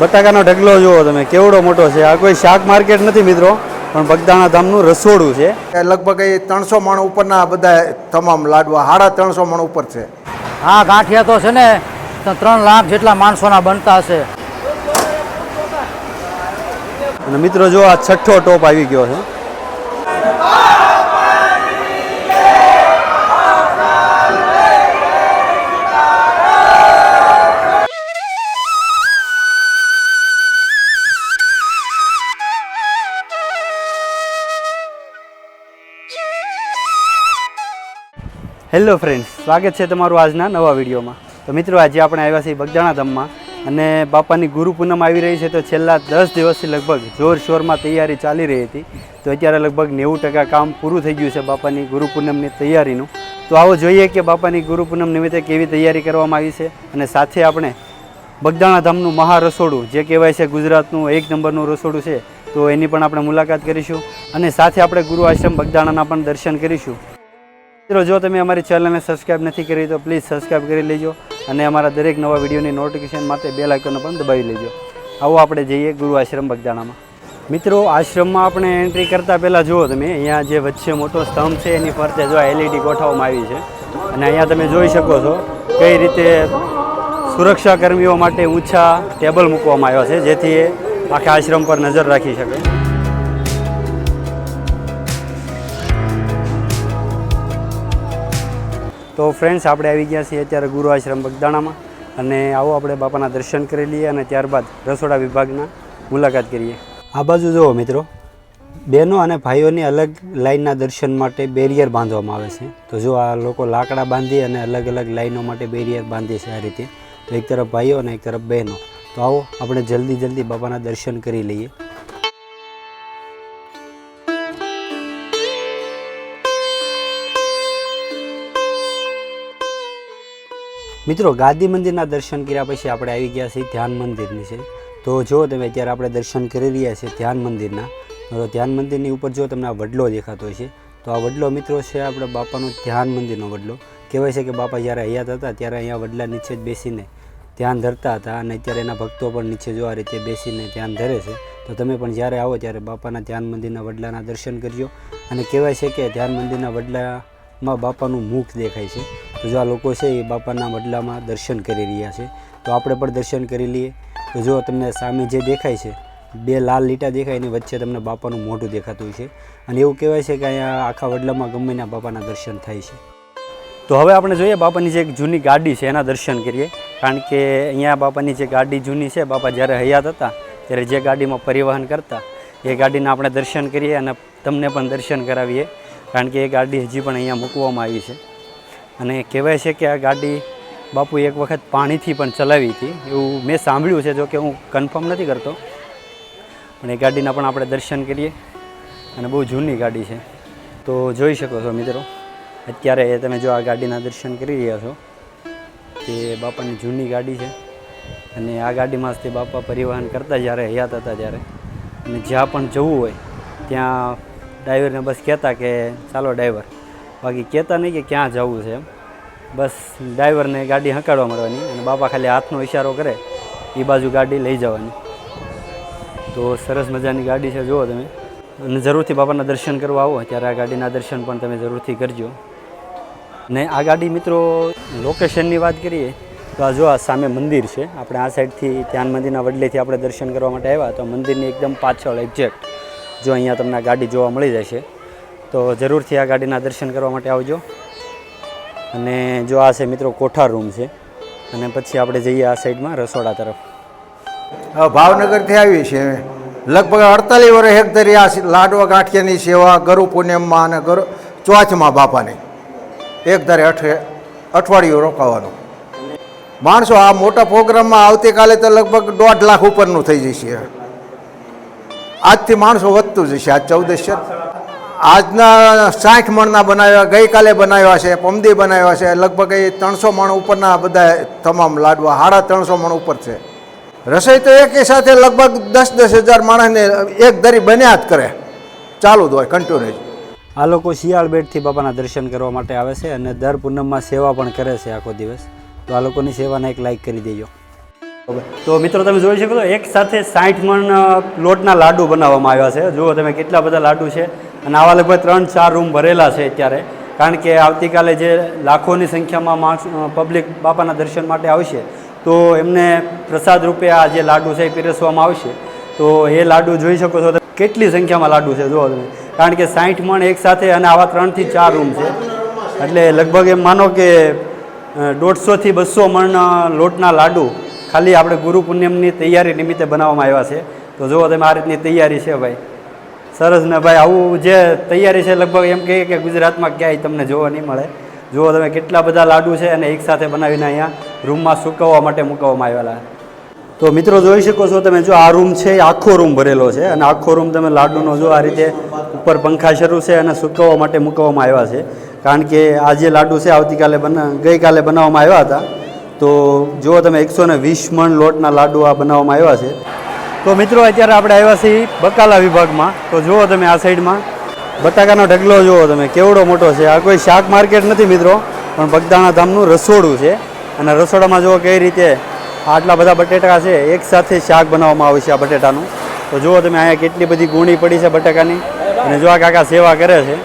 બટાકાનો ઢગલો જુઓ તમે કેવડો મોટો છે. આ કોઈ શાક માર્કેટ નથી મિત્રો પણ બગદાણા ધામનું રસોડું છે. એ લગભગ એ ત્રણસો મણ ઉપરના બધા તમામ લાડવા સાડા ત્રણસો મણ ઉપર છે. હા ગાંઠિયા તો છે ને તો ત્રણ લાખ જેટલા માણસોના બનતા હશે. અને મિત્રો જો આ છઠ્ઠો ટોપ આવી ગયો છે. હેલો ફ્રેન્ડ્સ, સ્વાગત છે તમારું આજના નવા વિડીયોમાં. તો મિત્રો, આજે આપણે આવ્યા છીએ બગદાણા ધામમાં અને બાપાની ગુરુ પૂનમ આવી રહી છે તો છેલ્લા દસ દિવસથી લગભગ જોરશોરમાં તૈયારી ચાલી રહી હતી. તો અત્યારે લગભગ નેવું ટકા કામ પૂરું થઈ ગયું છે બાપાની ગુરુ પૂનમની તૈયારીનું. તો આવો જોઈએ કે બાપાની ગુરુ પૂનમ નિમિત્તે કેવી તૈયારી કરવામાં આવી છે અને સાથે આપણે બગદાણા ધામનું મહા રસોડું જે કહેવાય છે ગુજરાતનું એક નંબરનું રસોડું છે, તો એની પણ આપણે મુલાકાત કરીશું. અને સાથે આપણે ગુરુ આશ્રમ બગદાણાના પણ દર્શન કરીશું. મિત્રો, જો તમે અમારી ચેનલને સબસ્ક્રાઈબ નથી કરી, તો પ્લીઝ સબસ્ક્રાઈબ કરી લેજો અને અમારા દરેક નવા વિડીયોની નોટિફિકેશન માટે બે લાઇકોને પણ દબાવી લેજો. આવો આપણે જઈએ ગુરુ આશ્રમ બગદાણામાં. મિત્રો, આશ્રમમાં આપણે એન્ટ્રી કરતાં પહેલાં જુઓ તમે, અહીંયા જે વચ્ચે મોટો સ્તંભ છે, એની ફરતે જો એલઈડી ગોઠવવામાં આવી છે. અને અહીંયા તમે જોઈ શકો છો કઈ રીતે સુરક્ષા કર્મીઓ માટે ઊંચા ટેબલ મૂકવામાં આવ્યા છે, જેથી એ આખા આશ્રમ પર નજર રાખી શકે. તો ફ્રેન્ડ્સ આપણે આવી ગયા છીએ અત્યારે ગુરુ આશ્રમ બગદાણામાં અને આવો આપણે બાપાના દર્શન કરી લઈએ અને ત્યારબાદ રસોડા વિભાગના મુલાકાત કરીએ. આ બાજુ જુઓ મિત્રો, બહેનો અને ભાઈઓની અલગ લાઇનના દર્શન માટે બેરિયર બાંધવામાં આવે છે. તો જો આ લોકો લાકડા બાંધી અને અલગ અલગ લાઈનો માટે બેરિયર બાંધે છે આ રીતે, તો એક તરફ ભાઈઓ અને એક તરફ બહેનો. તો આવો આપણે જલ્દી જલ્દી બાપાના દર્શન કરી લઈએ. મિત્રો, ગાદી મંદિરના દર્શન કર્યા પછી આપણે આવી ગયા છીએ ધ્યાન મંદિરની છે. તો જો તમે અત્યારે આપણે દર્શન કરી રહ્યા છીએ ધ્યાન મંદિરના, તો ધ્યાન મંદિરની ઉપર જો તમને આ વડલો દેખાતો છે તો આ વડલો મિત્રો છે આપણે બાપાનો ધ્યાન મંદિરનો વડલો. કહેવાય છે કે બાપા જ્યારે હયાત હતા ત્યારે અહીંયા વડલા નીચે જ બેસીને ધ્યાન ધરતા હતા અને અત્યારે એના ભક્તો પણ નીચે જો આ રીતે બેસીને ધ્યાન ધરે છે, તો તમે પણ જ્યારે આવો ત્યારે બાપાના ધ્યાન મંદિરના વડલાના દર્શન કરજો. અને કહેવાય છે કે ધ્યાન મંદિરના વડલામાં બાપાનું મુખ દેખાય છે. તો જો આ લોકો છે એ બાપાના વડલામાં દર્શન કરી રહ્યા છે. તો આપણે પણ દર્શન કરી લઈએ. તો જો તમને સામે જે દેખાય છે, બે લાલ લીટા દેખાય એની વચ્ચે તમને બાપાનું મોઢું દેખાતું હોય છે અને એવું કહેવાય છે કે અહીંયા આખા વડલામાં ગમે બાપાના દર્શન થાય છે. તો હવે આપણે જોઈએ બાપાની જે એક જૂની ગાડી છે, એના દર્શન કરીએ. કારણ કે અહીંયા બાપાની જે ગાડી જૂની છે, બાપા જ્યારે હયાત હતા, ત્યારે જે ગાડીમાં પરિવહન કરતા, એ ગાડીના આપણે દર્શન કરીએ અને તમને પણ દર્શન કરાવીએ. કારણ કે એ ગાડી હજી પણ અહીંયા મૂકવામાં આવી છે. અને કહેવાય છે કે આ ગાડી બાપુ એક વખત પાણીથી પણ ચલાવી હતી. એવું મેં સાંભળ્યું છે, જો કે હું કન્ફર્મ નથી કરતો. પણ એ ગાડીના પણ આપણે દર્શન કરીએ. અને બહુ જૂની ગાડી છે. તો જોઈ શકો છો મિત્રો, અત્યારે તમે જો આ ગાડીના દર્શન કરી રહ્યા છો તે બાપાની જૂની ગાડી છે. અને આ ગાડીમાં તે બાપા પરિવહન કરતા જ્યારે, હયાત હતા ત્યારે. અને જ્યાં પણ જવું હોય, ત્યાં ડ્રાઈવરને બસ કહેતા કે ચાલો ડ્રાઈવર. બાકી કહેતા નહીં કે ક્યાં જવું છે એમ. બસ ડ્રાઈવરને ગાડી હંકાડવા મળવાની અને બાપા ખાલી હાથનો ઇશારો કરે એ બાજુ ગાડી લઈ જવાની. તો સરસ મજાની ગાડી છે, જુઓ તમે. અને જરૂરથી બાપાના દર્શન કરવા આવો, ત્યારે આ ગાડીના દર્શન પણ તમે જરૂરથી કરજો. ને આ ગાડી મિત્રો લોકેશનની વાત કરીએ, તો આ જો આ સામે મંદિર છે. આપણે આ સાઈડથી ધ્યાન મંદિરના વડલેથી આપણે દર્શન કરવા માટે આવ્યા તો મંદિરની એકદમ પાછળ એક્ઝેક્ટ જો અહીંયા તમને ગાડી જોવા મળી જશે, તો જરૂરથી આ ગાડીના દર્શન કરવા માટે આવજો. અને જો આ છે મિત્રો કોઠાર રૂમ છે, અને પછી આપણે જઈએ આ સાઈડમાં રસોડા તરફ. ભાવનગરથી આવી છે. લગભગ અડતાલીસ વર્ષ એક આ લાડવા ગાંઠિયાની સેવા ગરુ પૂનમમાં અને ગરુ ચોથમાં બાપાની. એક ધારે અઠે અઠવાડિયું રોકાવાનું. માણસો, આ મોટા પ્રોગ્રામમાં આવતીકાલે તો લગભગ દોઢ લાખ ઉપરનું થઈ જશે. આજથી માણસો વધતું જશે, આજ ચૌદશ આજના સાઠ મણના બનાવ્યા, ગઈકાલે બનાવ્યા છે, પમદી બનાવ્યા છે, લગભગ એ ત્રણસો મણ ઉપરના બધા તમામ લાડવા સાડા ત્રણસો મણ ઉપર છે. રસોઈ તો એકે સાથે લગભગ દસ દસ હજાર માણસને એક ધરી બન્યા જ કરે. ચાલુ જ હોય કન્ટિન્યુ આ લોકો શિયાળ બેટથી બાપાના દર્શન કરવા માટે આવે છે અને દર પૂનમમાં સેવા પણ કરે છે આખો દિવસ. તો આ લોકોની સેવાને એક લાઈક કરી દેજો. તો મિત્રો, તમે જોઈ શકો છો, એક સાથે સાઠ મણ લોટના લાડુ બનાવવામાં આવ્યા છે. જુઓ તમે કેટલા બધા લાડુ છે. અને આવા લગભગ ત્રણ, ચાર રૂમ ભરેલા છે અત્યારે. કારણ કે આવતીકાલે જે લાખોની સંખ્યામાં માણસ પબ્લિક બાપાના દર્શન માટે આવશે, તો એમને પ્રસાદ રૂપે આ જે લાડુ છે એ પીરસવામાં આવશે. તો એ લાડુ જોઈ શકો છો કેટલી સંખ્યામાં લાડુ છે, જુઓ તમે. કારણ કે સાઠ મણ એક સાથે અને આવા ત્રણથી ચાર રૂમ છે. એટલે લગભગ એમ માનો કે દોઢસોથી બસો મણ લોટના લાડુ ખાલી આપણે ગુરુ પૂનમની તૈયારી નિમિત્તે બનાવવામાં આવ્યા છે. તો જુઓ તમે આ રીતની તૈયારી છે ભાઈ. સરસ ને ભાઈ, આવું જે તૈયારી છે લગભગ એમ કહીએ કે ગુજરાતમાં ક્યાંય તમને જોવા નહીં મળે. જુઓ તમે કેટલા બધા લાડુ છે અને એકસાથે બનાવીને અહીંયા રૂમમાં સુકવવા માટે મૂકવામાં આવેલા. તો મિત્રો જોઈ શકો છો તમે, જો આ રૂમ છે એ આખો રૂમ ભરેલો છે અને આખો રૂમ તમે લાડુનો જો આ રીતે ઉપર પંખા શરૂ છે અને સુકવવા માટે મૂકવામાં આવ્યા છે. કારણ કે આ જે લાડુ છે આવતીકાલે બના, ગઈકાલે બનાવવામાં આવ્યા હતા. તો જુઓ તમે એકસો ને વીસ મણ લોટના લાડુ આ બનાવવામાં આવ્યા છે. તો મિત્રો, અત્યારે આપણે આવ્યા છીએ બકાલા વિભાગમાં. તો જુઓ તમે આ સાઈડમાં. બટાકાનો ઢગલો જુઓ તમે, કેવડો મોટો છે. આ કોઈ શાક માર્કેટ નથી મિત્રો, પણ બગદાણા ધામનું રસોડું છે. અને રસોડામાં જુઓ કઈ રીતે આટલા બધા બટેટા છે, એક સાથે શાક બનાવવામાં આવે છે આ બટેટાનું. તો જુઓ તમે અહીંયા કેટલી બધી ગુણી પડી છે બટાકાની. અને જો આ કાકા સેવા કરે છે.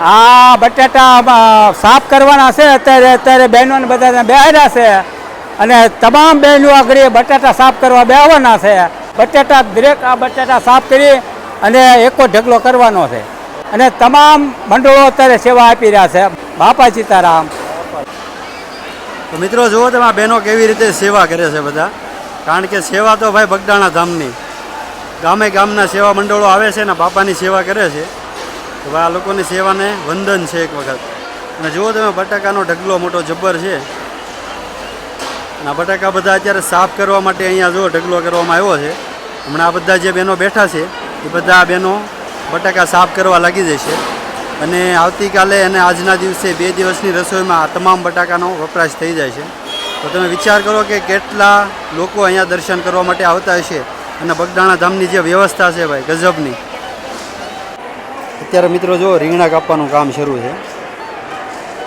આ બટાટા સાફ કરવાના છે, અત્યારે અત્યારે બહેનોને બધા બેહાડ્યા છે. અને તમામ બહેનો આગળ બટાટા સાફ કરવા બેહવાના છે. બટાટા દરેક આ બટાટા સાફ કરી અને એકો ઢગલો કરવાનો છે. અને તમામ મંડળો અત્યારે સેવા આપી રહ્યા છે. બાપા સીતારામ તો મિત્રો જુઓ તમે આ બહેનો કેવી રીતે સેવા કરે છે બધા. કારણ કે સેવા તો ભાઈ બગદાણા ધામની. ગામે ગામના સેવા મંડળો આવે છે ને બાપાની સેવા કરે છે. તો ભાઈ આ લોકોની સેવાને વંદન છે એક વખત. અને જુઓ તમે બટાકાનો ઢગલો મોટો જબ્બર છે. આ બટાકા બધા અત્યારે સાફ કરવા માટે અહીંયા જો ઢગલો કરવામાં આવ્યો છે. હમણાં આ બધા જે બહેનો બેઠા છે, એ બધા આ બહેનો બટાકા સાફ કરવા લાગી જશે. અને આવતીકાલે અને આજના દિવસે બે દિવસની રસોઈમાં આ તમામ બટાકાનો વપરાશ થઈ જાય છે. તો તમે વિચાર કરો કે કેટલા લોકો અહીંયા દર્શન કરવા માટે આવતા હશે અને બગદાણા ધામની જે વ્યવસ્થા છે ભાઈ, ગજબની. અત્યારે મિત્રો જો રીંગણા કાપવાનું કામ શરૂ છે.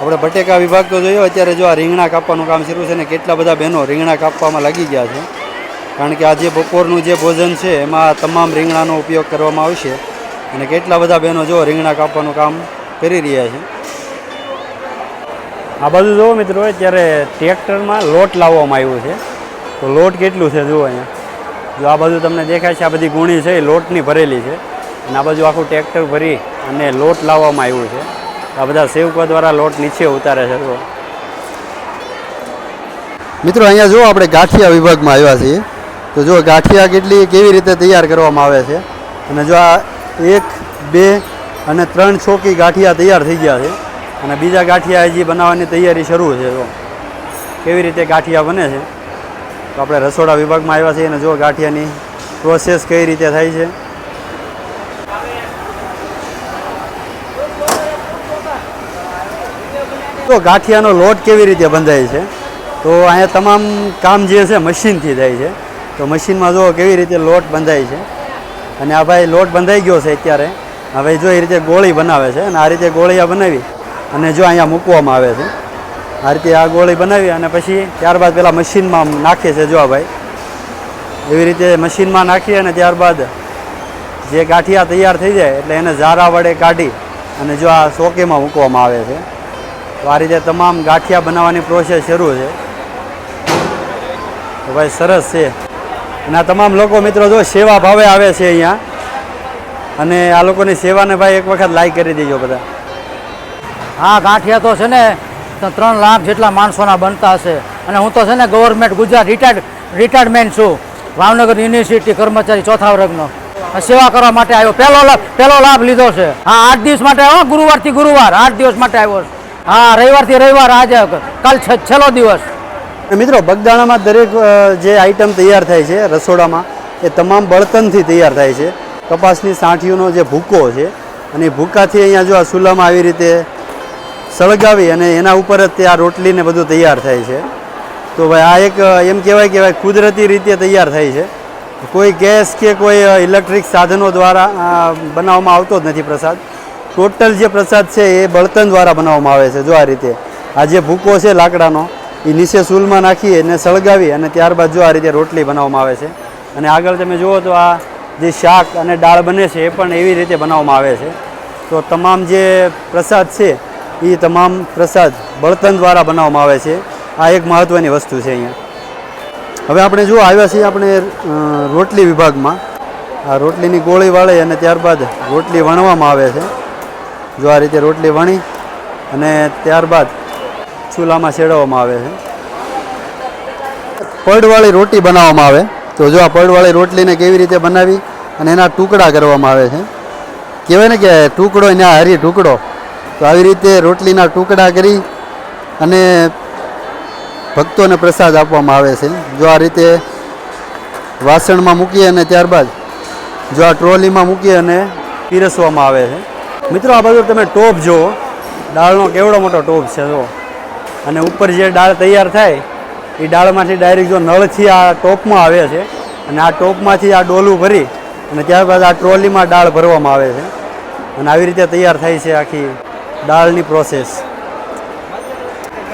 આપણે બટેકા વિભાગ તો જોયો, અત્યારે જો આ રીંગણા કાપવાનું કામ શરૂ છે ને, કેટલા બધા બહેનો રીંગણા કાપવામાં લાગી ગયા છે. કારણ કે આજે બપોરનું જે ભોજન છે, એમાં તમામ રીંગણાનો ઉપયોગ કરવામાં આવશે. અને કેટલા બધા બહેનો જો રીંગણા કાપવાનું કામ કરી રહ્યા છે. આ બાજુ જુઓ મિત્રો, અત્યારે ટ્રેક્ટરમાં લોટ લાવવામાં આવ્યો છે. તો લોટ કેટલું છે જુઓ અહીંયા. જો આ બાજુ તમને દેખાય છે, આ બધી ગુણી છે, એ લોટની ભરેલી છે. અને આ બાજુ આખું ટ્રેક્ટર ભરી અને લોટ લાવવામાં આવ્યું છે. આ બધા સેવકો દ્વારા લોટ નીચે ઉતારે છે તો. મિત્રો, અહીંયા જો આપણે ગાંઠિયા વિભાગમાં આવ્યા છીએ. તો જો ગાંઠિયા કેટલી, કેવી રીતે તૈયાર કરવામાં આવે છે. અને જો આ એક, બે અને ત્રણ છોકી ગાંઠિયા તૈયાર થઈ ગયા છે. અને બીજા ગાંઠિયા હજી બનાવવાની તૈયારી શરૂ છે જો કેવી રીતે ગાંઠિયા બને છે. તો આપણે રસોડા વિભાગમાં આવ્યા છીએ અને જો ગાંઠિયાની પ્રોસેસ કઈ રીતે થાય છે. તો ગાંઠિયાનો લોટ કેવી રીતે બંધાય છે? તો અહીંયા તમામ કામ જે છે મશીનથી થાય છે. તો મશીનમાં જો કેવી રીતે લોટ બંધાય છે. અને આ ભાઈ લોટ બંધાઈ ગયો છે અત્યારે. હવે જો એ રીતે ગોળી બનાવે છે અને આ રીતે ગોળીયા બનાવી અને જો અહીંયા મૂકવામાં આવે છે. આ રીતે આ ગોળી બનાવી અને પછી ત્યારબાદ પેલા મશીનમાં નાખે છે જો આ ભાઈ. એવી રીતે મશીનમાં નાખી અને ત્યારબાદ જે ગાંઠિયા તૈયાર થઈ જાય એટલે એને ઝારા વડે કાઢી અને જો આ સોકેમાં મૂકવામાં આવે છે. તો આ રીતે તમામ ગાંઠિયા બનાવવાની પ્રોસેસ શરૂ છે. તો ભાઈ સરસ છે. અને આ તમામ લોકો મિત્રો જો સેવા ભાવે આવે છે અહીંયા. અને આ લોકોની સેવાને ભાઈ એક વખત લાઈક કરી દેજો બધા. હા, ગાંઠિયા તો છે ને, ત્રણ લાખ જેટલા માણસોના બનતા હશે. અને હું તો છે ને ગવર્મેન્ટ ગુજરાત રિટાયર્ડ રિટાયર્ડમેન્ટ છું. ભાવનગર યુનિવર્સિટી કર્મચારી ચોથા વર્ગનો. સેવા કરવા માટે આવ્યો. પહેલો પહેલો લાભ લીધો છે. હા, આઠ દિવસ માટે આવ્યો ગુરુવારથી ગુરુવાર. આઠ દિવસ માટે આવ્યો છું. હા, રવિવારથી રવિવાર આજે કાલ છેલ્લો દિવસ. મિત્રો, બગદાણામાં દરેક જે આઈટમ તૈયાર થાય છે રસોડામાં, એ તમામ બળતણથી તૈયાર થાય છે. કપાસની સાંઠીઓનો જે ભૂકો છે, અને ભૂકાથી અહીંયા જો આ સુલામાં આવી રીતે સળગાવી અને એના ઉપર જ તે આ રોટલીને બધું તૈયાર થાય છે. તો ભાઈ, આ એક એમ કહેવાય કે ભાઈ, કુદરતી રીતે તૈયાર થાય છે. કોઈ ગેસ કે કોઈ ઇલેક્ટ્રિક સાધનો દ્વારા બનાવવામાં આવતો જ નથી પ્રસાદ. ટોટલ જે પ્રસાદ છે એ બળતણ દ્વારા બનાવવામાં આવે છે, જો આ રીતે. આ જે ભૂકો છે લાકડાનો, એ નીચે સૂલમાં નાખી એને સળગાવી અને ત્યારબાદ જો આ રીતે રોટલી બનાવવામાં આવે છે. અને આગળ તમે જુઓ તો આ જે શાક અને દાળ બને છે એ પણ એવી રીતે બનાવવામાં આવે છે. તો તમામ જે પ્રસાદ છે, એ તમામ પ્રસાદ બળતણ દ્વારા બનાવવામાં આવે છે. આ એક મહત્ત્વની વસ્તુ છે અહીંયા. હવે આપણે જો આવ્યા છીએ આપણે રોટલી વિભાગમાં. આ રોટલીની ગોળી વાળે અને ત્યારબાદ રોટલી વણવામાં આવે છે. જો આ રીતે રોટલી વણી અને ત્યારબાદ ચૂલામાં શેડવામાં આવે છે. પડવાળી રોટી બનાવવામાં આવે. તો જો આ પડવાળી રોટલીને કેવી રીતે બનાવી અને એના ટુકડા કરવામાં આવે છે. કહેવાય ને કે ટુકડો ને હરી ટુકડો. તો આવી રીતે રોટલીના ટુકડા કરી અને ભક્તોને પ્રસાદ આપવામાં આવે છે. જો આ રીતે વાસણમાં મૂકી અને ત્યારબાદ જો આ ટ્રોલીમાં મૂકી અને પીરસવામાં આવે છે. મિત્રો, આ બધું તમે ટોપ જુઓ. દાળનો કેવડો મોટો ટોપ છે જો અને ઉપર જે દાળ તૈયાર થાય, એ દાળમાંથી ડાયરેક્ટ જો નળથી આ ટોપમાં આવે છે, અને આ ટોપમાંથી આ ડોલું ભરી, અને ત્યારબાદ આ ટ્રોલીમાં દાળ ભરવામાં આવે છે. અને આવી રીતે તૈયાર થાય છે આખી દાળની પ્રોસેસ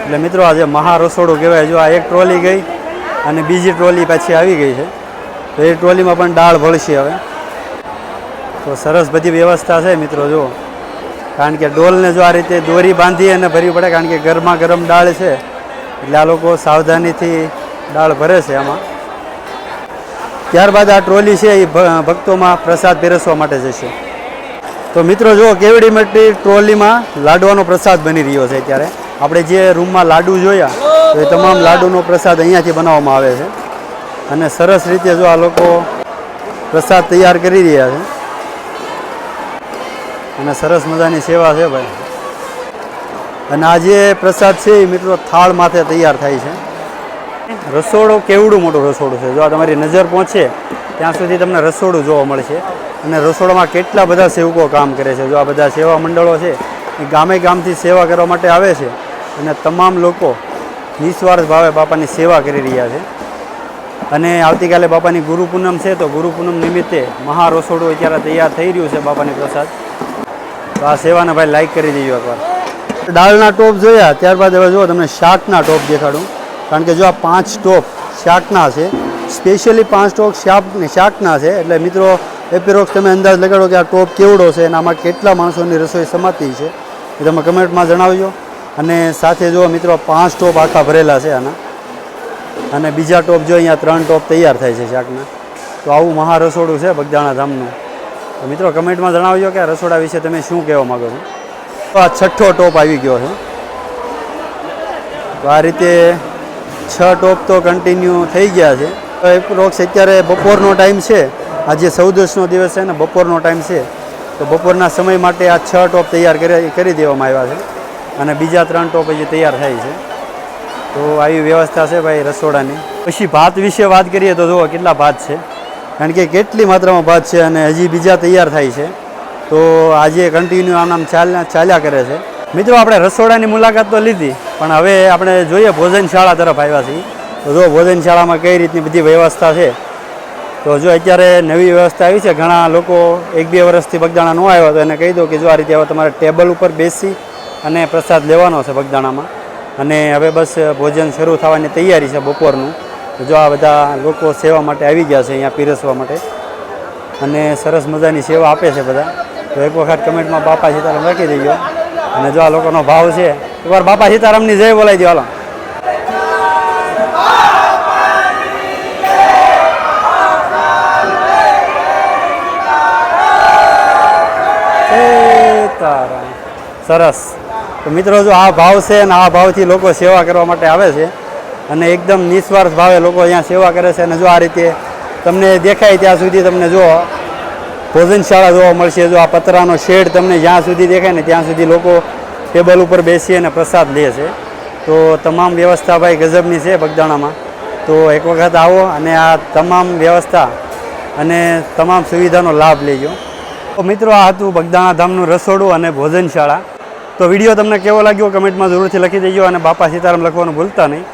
એટલે મિત્રો આજે મહારસોડું મહા રસોડું કહેવાય, જો આ એક ટ્રોલી ગઈ, અને બીજી ટ્રોલી પાછી આવી ગઈ છે. તો એ ટ્રોલીમાં પણ દાળ ભળશે હવે. તો સરસ બધી વ્યવસ્થા છે મિત્રો જો કારણ કે ડોલને જો આ રીતે દોરી બાંધી અને ભરવી પડે, કારણ કે ગરમા ગરમ દાળ છે, એટલે આ લોકો સાવધાનીથી દાળ ભરે છે આમાં. ત્યારબાદ આ ટ્રોલી છે, એ ભક્તોમાં પ્રસાદ પીરસવા માટે જશે. તો મિત્રો જો કેવડી મોટી ટ્રોલીમાં લાડવાનો પ્રસાદ બની રહ્યો છે અત્યારે. આપણે જે રૂમમાં લાડુ જોયા, તો એ તમામ લાડુનો પ્રસાદ અહીંયાથી બનાવવામાં આવે છે. અને સરસ રીતે જો આ લોકો પ્રસાદ તૈયાર કરી રહ્યા છે. અને સરસ મજાની સેવા છે ભાઈ. અને આ જે પ્રસાદ છે એ મિત્રો થાળ માથે તૈયાર થાય છે. રસોડો કેવડું મોટું રસોડું છે? જો આ તમારી નજર પહોંચે, ત્યાં સુધી તમને રસોડું જોવા મળશે. અને રસોડામાં કેટલા બધા સેવકો કામ કરે છે? જો આ બધા સેવા મંડળો છે, એ ગામે ગામથી સેવા કરવા માટે આવે છે. અને તમામ લોકો નિસ્વાર્થ ભાવે બાપાની સેવા કરી રહ્યા છે. અને આવતીકાલે બાપાની ગુરુ પૂનમ છે, તો ગુરુ પૂનમ નિમિત્તે મહારસોડું અત્યારે તૈયાર થઈ રહ્યું છે બાપાની પ્રસાદ. તો આ સેવાને ભાઈ લાઈક કરી દેજો એકવાર. દાળના ટોપ જોયા, ત્યારબાદ હવે જુઓ તમને શાકના ટોપ દેખાડું. કારણ કે જો આ પાંચ ટોપ શાકના છે સ્પેશિયલી પાંચ ટોપ શાક શાકના છે, એટલે મિત્રો, એપિરોક્સ તમે અંદાજ લગાડો કે આ ટોપ કેવડો છે અને આમાં કેટલા માણસોની રસોઈ સમાતી છે, એ તમે કમેન્ટમાં જણાવજો. અને સાથે જો મિત્રો, પાંચ ટોપ આખા ભરેલા છે આના. અને બીજા ટોપ જો અહીંયા ત્રણ ટોપ તૈયાર થાય છે શાકના. તો આવું મહા રસોડું છે બગદાણા ધામનું. તો મિત્રો કમેન્ટમાં જણાવજો કે આ રસોડા વિશે તમે શું કહેવા માગો છો? તો આ છઠ્ઠો ટોપ આવી ગયો છે. તો આ રીતે છ ટોપ તો કન્ટિન્યુ થઈ ગયા છે. તો એપ્રોક્સ અત્યારે બપોરનો ટાઈમ છે. આજે ચૌદસનો દિવસ છે ને બપોરનો ટાઈમ છે. તો બપોરના સમય માટે આ છ ટોપ તૈયાર કરી દેવામાં આવ્યા છે. અને બીજા ત્રણ ટોપ હજી તૈયાર થાય છે. તો આવી વ્યવસ્થા છે ભાઈ રસોડાની. પછી ભાત વિશે વાત કરીએ તો જુઓ કેટલા ભાત છે. કારણ કે કેટલી માત્રામાં ભાત છે અને હજી બીજા તૈયાર થાય છે. તો આજે કન્ટિન્યુ આમ આમ ચાલ્યા ચાલ્યા કરે છે. મિત્રો, આપણે રસોડાની મુલાકાત તો લીધી, પણ હવે આપણે જોઈએ ભોજનશાળા તરફ આવ્યા છીએ. તો જો ભોજનશાળામાં કઈ રીતની બધી વ્યવસ્થા છે? તો જો અત્યારે નવી વ્યવસ્થા આવી છે, ઘણા લોકો એક બે વર્ષથી બગદાણા ન આવ્યા તો એને કહી દો કે જો આ રીતે હવે તમારે ટેબલ ઉપર બેસી અને પ્રસાદ લેવાનો છે બગદાણામાં. અને હવે બસ ભોજન શરૂ થવાની તૈયારી છે બપોરનું. જો આ બધા લોકો સેવા માટે આવી ગયા છે અહીંયા પીરસવા માટે અને સરસ મજાની સેવા આપે છે બધા, તો એક વખત કમેન્ટમાં બાપા સીતારામ રાખી દેજો અને જો આ લોકોનો ભાવ છે, એકવાર બાપા સીતારામની જય બોલાવી દો હાલો. સરસ. તો મિત્રો, જો આ ભાવ છે અને આ ભાવથી લોકો સેવા કરવા માટે આવે છે અને એકદમ નિસ્વાર્થ ભાવે લોકો અહીંયા સેવા કરે છે અને જો આ રીતે તમને દેખાય ત્યાં સુધી તમને જો ભોજનશાળા જોવા મળશે, જો આ પતરાનો શેડ તમને જ્યાં સુધી દેખાય ને ત્યાં સુધી લોકો ટેબલ ઉપર બેસી અને પ્રસાદ લે છે. તો તમામ વ્યવસ્થા ભાઈ ગજબની છે બગદાણામાં. તો એક વખત આવો અને આ તમામ વ્યવસ્થા અને તમામ સુવિધાનો લાભ લેજો. તો મિત્રો, આ હતું બગદાણા ધામનું રસોડું અને ભોજનશાળા તો વીડિયો તમને કેવો લાગ્યો? કમેન્ટમાં જરૂરથી લખી દેજો અને બાપા સીતારામ લખવાનું ભૂલતા નહીં.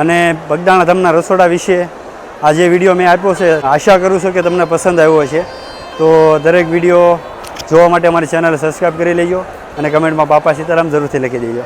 અને બગદાણા ધામના રસોડા વિશે આ જે વીડિયો મેં આપ્યો છે, આશા કરું છું કે તમને પસંદ આવ્યો હશે. તો દરેક વીડિયો જોવા માટે અમારી ચેનલ સબસ્ક્રાઈબ કરી લેજો અને કમેન્ટમાં બાપા સીતારામ જરૂરથી લખી દેજો.